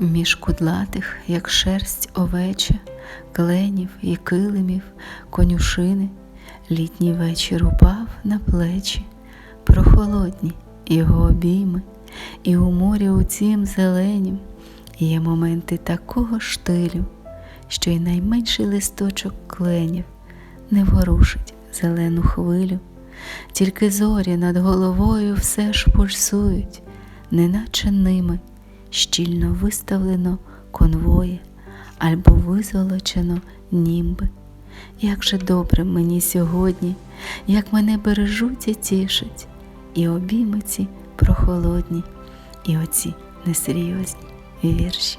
Між кудлатих, як шерсть овеча, кленів і килимів, конюшини, літній вечір упав на плечі, прохолодні його обійми, і у морі у цім зеленім є моменти такого штилю, що й найменший листочок кленів не ворушить зелену хвилю, тільки зорі над головою все ж пульсують, неначе ними щільно виставлено конвоє або визолочено німби. Як же добре мені сьогодні, як мене бережуть і тішать, і обійми ці прохолодні, і оці несерйозні вірші.